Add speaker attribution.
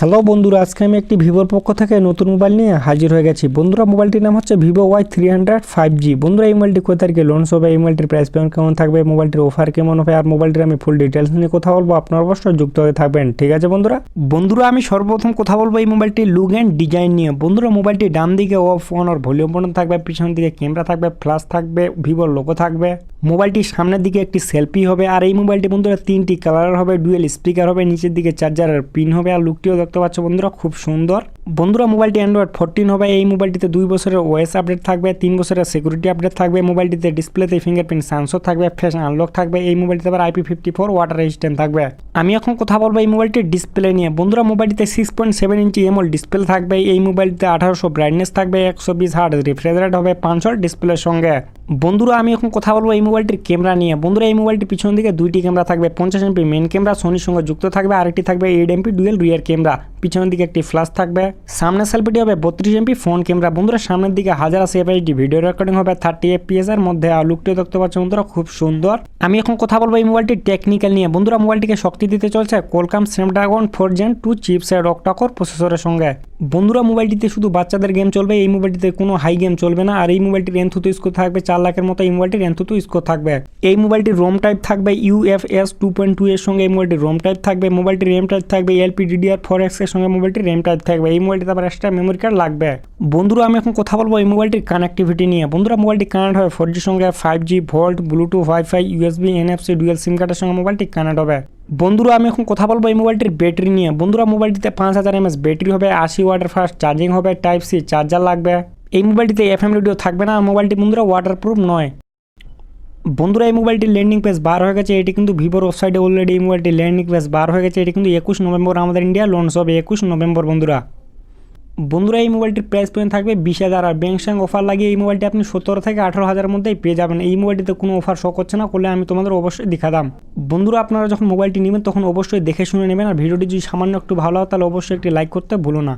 Speaker 1: Hello বন্ধুরা, আজকে আমি একটি ভিভোর পক্ষ থেকে নতুন মোবাইল নিয়ে হাজির হয়ে গেছি। বন্ধুরা, মোবাইলটির নাম হচ্ছে Vivo Y three hundred five G. বন্ধুরা, এই মোবাইলটি কোথা থেকে লঞ্চ হবে, এই মোবাইলটির প্রাইস পেমেন্ট কেমন থাকবে মোবাইলটির অফার কেমন হবে, আর মোবাইলটির আমি ফুল ডিটেলস নিয়ে কথা বলব। আপনার অবশ্যই যুক্ত হয়ে থাকবেন। ঠিক আছে বন্ধুরা? বন্ধুরা, আমি সর্বপ্রথম কথা বলব এই মোবাইলটির লুক অ্যান্ড ডিজাইন নিয়ে। বন্ধুরা, মোবাইলটি ডান দিকে অফ অন আর ভলিউম বাটন থাকবে, পিছন দিকে ক্যামেরা থাকবে ফ্লাশ থাকবে ভিভোর লোগো থাকবে। মোবাইলটির সামনের দিকে একটি সেলফি হবে, আর এই মোবাইলটি বন্ধুরা তিনটি কালার হবে ডুয়েল স্পিকার হবে, নিচের দিকে চার্জারের পিন হবে, আর লুকটিও দেখতে পাচ্ছ বন্ধুরা খুব সুন্দর। বন্ধুরা, মোবাইলটি অ্যান্ড্রয়েড ফোরটিন হবে। এই মোবাইলটিতে দুই বছরের ওএস আপডেট থাকবে, তিন বছরের সিকিউরিটি আপডেট থাকবে, মোবাইলটিতে ডিসপ্লেতে ফিঙ্গারপ্রিন্ট সেন্সর থাকবে ফেস আনলক থাকবে, এই মোবাইলটিতে আবার IP fifty four water resistant থাকবে। আমি এখন কথা বলব এই মোবাইলটির ডিসপ্লে নিয়ে। বন্ধুরা, মোবাইলটিতে six point seven inch AMOLED display থাকবে, এই মোবাইলটিতে আঠারোশো ব্রাইটনেস থাকবে, একশো বিশ হার্ট রিফ্রেজারেট হবে পাঁচশো ডিসপ্লের সঙ্গে। বন্ধুরা, আমি এখন কথা বলব এই মোবাইলটির ক্যামেরা নিয়ে। বন্ধুরা, এই মোবাইলটির পিছন দিকে দুইটি ক্যামেরা থাকবে, পঞ্চাশ এমপি মেন ক্যামেরা সোনির সঙ্গে যুক্ত থাকবে, আরেকটি থাকবে eight MP dual rear camera পিছনের দিকে একটি ফ্ল্যাশ থাকবে। সামনের সেলফিটি হবে বত্রিশ এমপি ফোন ক্যামেরা বন্ধুরা, সামনের দিকে হাজার আশি এফআইডি ভিডিও রেকর্ডিং হবে থার্টি এফপিএস এর মধ্যে। লুকটিও দেখতে পাচ্ছ বন্ধুরা, খুব সুন্দর। আমি এখন কথা বলব এই মোবাইলটি টেকনিক্যাল নিয়ে। বন্ধুরা মোবাইলটিকে শক্তি দিতে চলছে Qualcomm Snapdragon four gen two চিপসের রকটাকর প্রসেসরের সঙ্গে। বন্ধুরা, মোবাইলটিতে শুধু বাচ্চাদের গেম চলবে, এই মোবাইলটিতে কোনো হাই গেম চলবে না। আর এই মোবাইলটির এনথুতো স্কোর থাকবে, চার লাখের মতো এই মোবাইলটির এনথুতো স্কোর থাকবে। এই মোবাইলটির রোম টাইপ থাকবে ইউএফএস টু পয়েন্ট টু এর সঙ্গে এই মোবাইলটির রোম টাইপ থাকবে। মোবাইলটির র্যাম টাইপ থাকবে এলপিডিডিআর ফোর এক্সের সঙ্গে মোবাইলটির র্যাম টাইপ থাকবে। এই মোবাইলটিতে আবার এক্সট্রা মেমোরি কার্ড লাগবে। বন্ধুরা, আমি এখন কথা বলব এই মোবাইলটির কানেক্টিভিটি নিয়ে। বন্ধুরা, মোবাইলটি কানেক্ট হবে ফোর জির সঙ্গে five G VoLTE Bluetooth wifi USB NFC dual SIM কার্ডের সঙ্গে মোবাইলটি কানেক্ট হবে। বন্ধুরা, আমি এখন কথা বলব এই মোবাইলটির ব্যাটারি নিয়ে। বন্ধুরা, মোবাইলটিতে পাঁচ হাজার এমএস ব্যাটারি হবে, আশি ওয়াটার ফাস্ট চার্জিং হবে, টাইপ সি চার্জার লাগবে। এই মোবাইলটিতে এফ এম রেডিও থাকবে না, মোবাইলটি বন্ধুরা ওয়াটারপ্রুফ নয়। বন্ধুরা, এই মোবাইলটির ল্যান্ডিং পেজ বার হয়ে গেছে, এটি কিন্তু ভিভোর ওয়েবসাইটে অলরেডি এই মোবাইলটির ল্যান্ডিং পেজ বার হয়ে গেছে, এটি কিন্তু একুশ নভেম্বর আমাদের ইন্ডিয়া লঞ্চ হবে, একুশ নভেম্বর বন্ধুরা। বন্ধুরা, এই মোবাইলটির প্রাইস পয়েন্ট থাকবে বিশ হাজার। আর ব্যাংক স্যাং অফার লাগিয়ে এই মোবাইলটি আপনি সতেরো থেকে আঠারো হাজারের মধ্যেই পেয়ে যাবেন। এই মোবাইলটিতে কোনো অফার শো করছে না, করলে আমি তোমাদের অবশ্যই দেখা দাম বন্ধুরা, আপনারা যখন মোবাইলটি নেবেন, তখন অবশ্যই দেখে শুনে নেবেন। আর ভিডিওটি যদি সামান্য একটু ভালো হয়, তাহলে অবশ্যই একটি লাইক করতে ভুলো না।